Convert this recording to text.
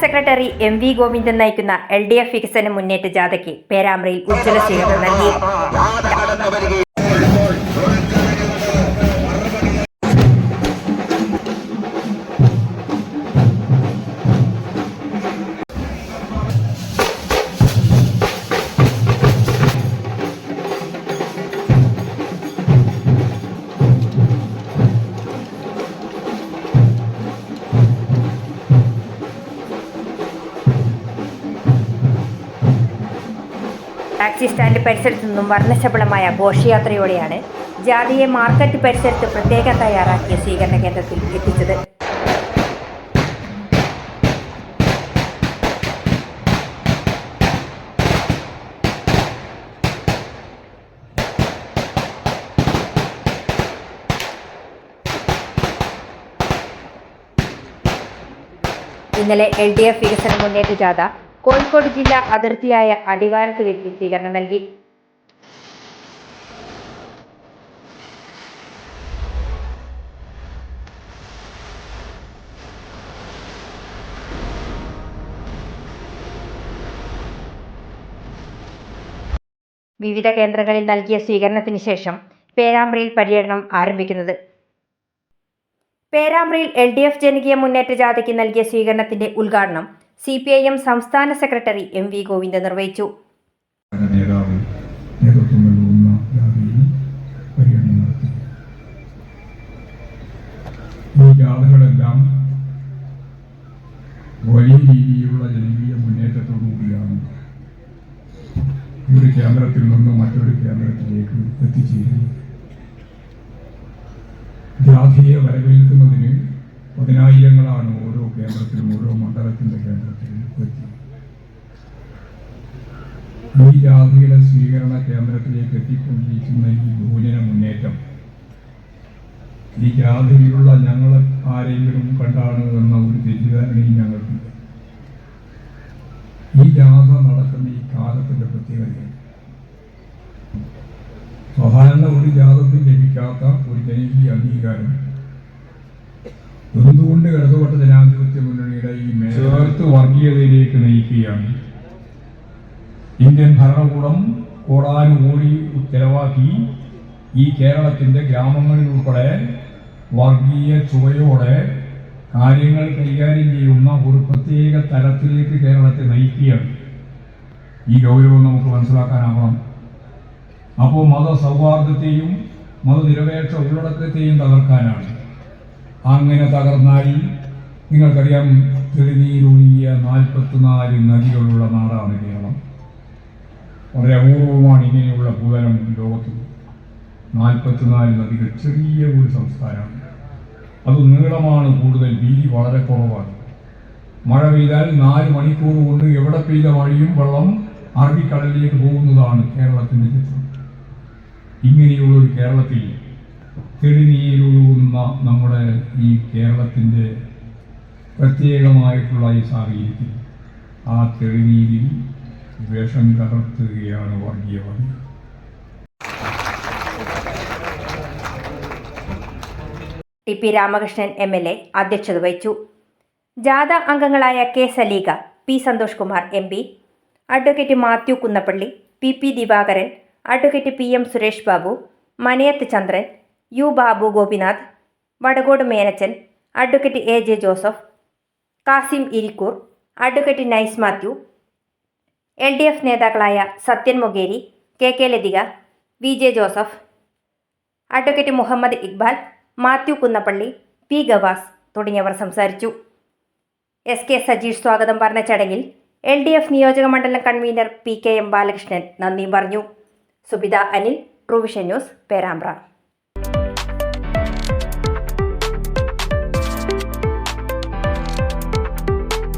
Secretary M V Govindan നയിക്കുന്ന L D F വികസന മുന്നേറ്റ ജാഥയ്ക്ക് പേരാമ്പ്രയിൽ ഉജ്ജ്വല സ്വീകരണം നൽകി. ടാക്സി സ്റ്റാൻഡ് പരിസരത്തു നിന്നും വർണശബളമായ ഘോഷയാത്രയോടെയാണ് ജാതിയെ മാർക്കറ്റ് പരിസരത്ത് പ്രത്യേകം തയ്യാറാക്കിയ സ്വീകരണ കേന്ദ്രത്തിൽ എത്തിച്ചത്. ഇന്നലെ എൽ ഡി എഫ് വികസന മുന്നേറ്റ ജാഥ കോഴിക്കോട് ജില്ലാ അതിർത്തിയായ അടിവാരത്ത് വെച്ച് സ്വീകരണം നൽകി. വിവിധ കേന്ദ്രങ്ങളിൽ നൽകിയ സ്വീകരണത്തിന് ശേഷം പേരാമ്പ്രയിൽ പര്യടനം ആരംഭിക്കുന്നത്. പേരാമ്പ്രയിൽ എൽ ഡി എഫ് ജനകീയ മുന്നേറ്റ ജാഥയ്ക്ക് നൽകിയ സ്വീകരണത്തിന്റെ ഉദ്ഘാടനം സി പി ഐ എം സംസ്ഥാന സെക്രട്ടറി എം വി ഗോവിന്ദൻ നിർവഹിച്ചു. ജാഥകളെല്ലാം വലിയ രീതിയിലുള്ള ജനകീയ മുന്നേറ്റത്തോടു കൂടിയാണ് ഒരു കേന്ദ്രത്തിൽ നിന്ന് മറ്റൊരു കേന്ദ്രത്തിലേക്ക് എത്തിച്ചേരുന്നത്. ജാതിയെ വരവേൽക്കുന്നതിന് പതിനായിരങ്ങളാണ് ഓരോ കേന്ദ്രത്തിലും ഓരോ മണ്ഡലത്തിന്റെ കേന്ദ്രത്തിലും എത്തി ഈ ജാതിയുടെ സ്വീകരണ കേന്ദ്രത്തിലേക്ക് എത്തിക്കൊണ്ടിരിക്കുന്ന ഈ ഭൂജന മുന്നേറ്റം ഈ ജാതിയിലുള്ള ഞങ്ങൾ ആരെങ്കിലും കണ്ടാണ് എന്ന ഒരു തെറ്റിദ്ധാരണയും ഞങ്ങൾക്കുണ്ട്. ഈ ജാഥ നടക്കുന്ന ഈ കാലത്തിന്റെ പ്രത്യേകതയാണ്. സാധാരണ ഒരു ജാതത്തിൽ ലഭിക്കാത്ത ഒരു ജനകീയ അംഗീകാരം എന്തുകൊണ്ട് ഇടതുപെട്ട ജനാധിപത്യ മുന്നണിയുടെ ഈ ചേർത്ത് വർഗീയതയിലേക്ക് നയിക്കുകയാണ്. ഇന്ത്യൻ ഭരണകൂടം കോടാനുകൂടി ചെലവാക്കി ഈ കേരളത്തിന്റെ ഗ്രാമങ്ങളിൽ ഉൾപ്പെടെ വർഗീയ ചുവയോടെ കാര്യങ്ങൾ കൈകാര്യം ചെയ്യുന്ന ഒരു പ്രത്യേക തലത്തിലേക്ക് കേരളത്തെ നയിക്കുകയാണ്. ഈ ഗൗരവം നമുക്ക് മനസ്സിലാക്കാനാവണം. അപ്പോൾ മതസൗഹാർദ്ദത്തെയും മതനിരപേക്ഷ ഉള്ളടക്കത്തെയും തകർക്കാനാണ്. അങ്ങനെ തകർന്നായി. നിങ്ങൾക്കറിയാം തെളിനീരൊഴുകിയ നാൽപ്പത്തിനാല് നദികളുള്ള നാടാണ് കേരളം. വളരെ അപൂർവമാണ് ഇങ്ങനെയുള്ള ഭൂതലം ലോകത്ത്. നാൽപ്പത്തിനാല് നദികൾ ചെറിയ ഒരു സംസ്ഥാനമാണ്. അത് നീളമാണ് കൂടുതൽ വീതി വളരെ കുറവാണ്. മഴ പെയ്താൽ നാല് മണിക്കൂർ കൊണ്ട് എവിടെ പെയ്ത മഴയും വെള്ളം അറബിക്കടലിലേക്ക് പോകുന്നതാണ് കേരളത്തിന്റെ ചിത്രം. ഇങ്ങനെയുള്ള ഒരു കേരളത്തിൽ തെളിനീരൊഴുകുന്ന നമ്മുടെ ഈ കേരളത്തിന്റെ പ്രത്യേകമായിട്ടുള്ള ഈ സാഹചര്യത്തിൽ ആ തെളിനീരിൽ വേഷം കലർത്തുകയാണ് വർഗീയവാദി. T P Ramakrishnan M L A അധ്യക്ഷത വഹിച്ചു. ജാഥ അംഗങ്ങളായ K Saleega P Santhosh Kumar M P advocate Mathew Kunnappally P P Divakaran advocate P M Suresh Babu Manayath Chandran U Babu Gopinath Vadakode Menachan advocate A J Joseph Kasim Irikkur advocate Nice Mathew L D F നേതാക്കളായ Sathyan Mogeri K K Lathika V J Joseph advocate Muhammad Iqbal Mathew Kunnappally P Gavas തുടങ്ങിയവർ സംസാരിച്ചു. S K Sajeesh സ്വാഗതം പറഞ്ഞ ചടങ്ങിൽ L D F നിയോജക മണ്ഡലം convener P K M Balakrishnan നന്ദി പറഞ്ഞു. Subitha Anil Truevision news Perambra.